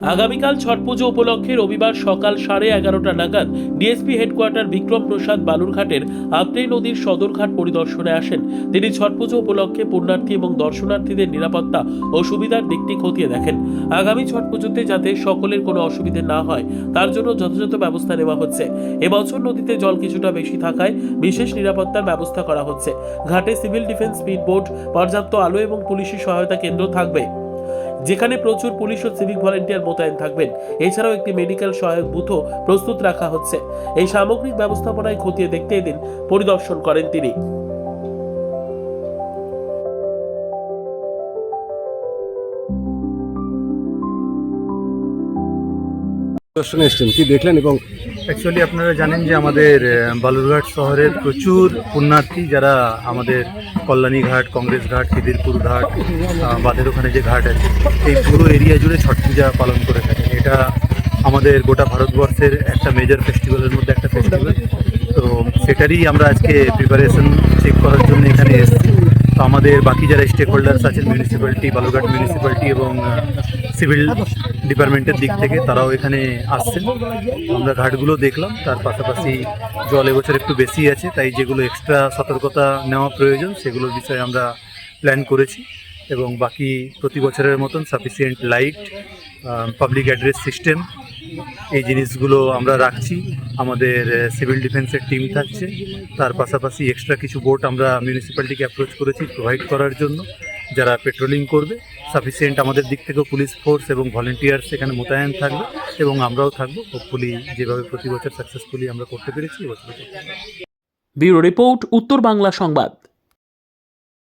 আগামীকাল ছট পুজো উপলক্ষে রবিবার সকাল সাড়ে এগারোটা নাগাদ ডিএসপি হেডকোয়ার্টার বিক্রম প্রসাদ বালুরঘাটের আপনি নদীর সদরঘাট পরিদর্শনে আসেন। তিনি ছট পুজো উপলক্ষে পুণ্যার্থী এবং দর্শনার্থীদের নিরাপত্তা ও সুবিধার দিকটি খতিয়ে দেখেন। আগামী ছট পুজোতে যাতে সকলের কোনো অসুবিধে না হয়, তার জন্য যথাযথ ব্যবস্থা নেওয়া হচ্ছে। এবছর নদীতে জল কিছুটা বেশি থাকায় বিশেষ নিরাপত্তার ব্যবস্থা করা হচ্ছে। ঘাটে সিভিল ডিফেন্স স্পিড বোট পর্যাপ্ত আলো এবং পুলিশি সহায়তা কেন্দ্র থাকবে। যেখানে প্রচুর পুলিশ ও সিভিক ভলেন্টিয়ার মোতায়েন থাকবেন। এছাড়াও একটি মেডিকেল সহায়ক বুথও প্রস্তুত রাখা হচ্ছে। এই সামগ্রিক ব্যবস্থাপনায় খতিয়ে দেখতে এদিন পরিদর্শন করেন তিনি। দর্শনে এসছেন। কি দেখলেন এবং অ্যাকচুয়ালি আপনারা জানেন যে আমাদের বালুরঘাট শহরের প্রচুর পুণ্যার্থী যারা আমাদের কল্যাণী ঘাট কংগ্রেস ঘাট খিদিরপুর ঘাট বাঁধের ওখানে যে ঘাট আছে, এই পুরো এরিয়া জুড়ে ছট পূজা পালন করে থাকে এটা আমাদের গোটা ভারতবর্ষের একটা মেজর ফেস্টিভ্যালের মধ্যে একটা ফেস্টিভ্যাল তো সেটারই আমরা আজকে প্রিপারেশন চেক করার জন্য এখানে এসেছি। আমাদের বাকি যারা স্টেক হোল্ডার্স আছেন মিউনিসিপ্যালিটি বালুরঘাট মিউনিসিপ্যালিটি এবং সিভিল ডিপার্টমেন্টের দিক থেকে তারাও এখানে আসছেন। আমরা ঘাটগুলো দেখলাম, তার পাশাপাশি জল এবছর একটু বেশি আছে, তাই যেগুলো এক্সট্রা সতর্কতা নেওয়া প্রয়োজন, সেগুলোর বিষয়ে আমরা প্ল্যান করেছি এবং বাকি প্রতি বছরের মতন sufficient light public address system এই জিনিসগুলো আমরা রাখছি। আমাদের সিভিল ডিফেন্সের টিম থাকছে। তার পাশাপাশি এক্সট্রা কিছু বোট আমরা মিউনিসিপ্যালিটিকে অ্যাপ্রোচ করেছি প্রোভাইড করার জন্য, যারা পেট্রোলিং করবে। সাফিসিয়েন্ট আমাদের দিক থেকেও পুলিশ ফোর্স এবং ভলেন্টিয়ার্স এখানে মোতায়েন থাকবে এবং আমরাও থাকব। হোপফুলি যেভাবে প্রতি বছর সাকসেসফুলি আমরা করতে পেরেছি এবছর ব্যুরো রিপোর্ট, উত্তর বাংলা সংবাদ।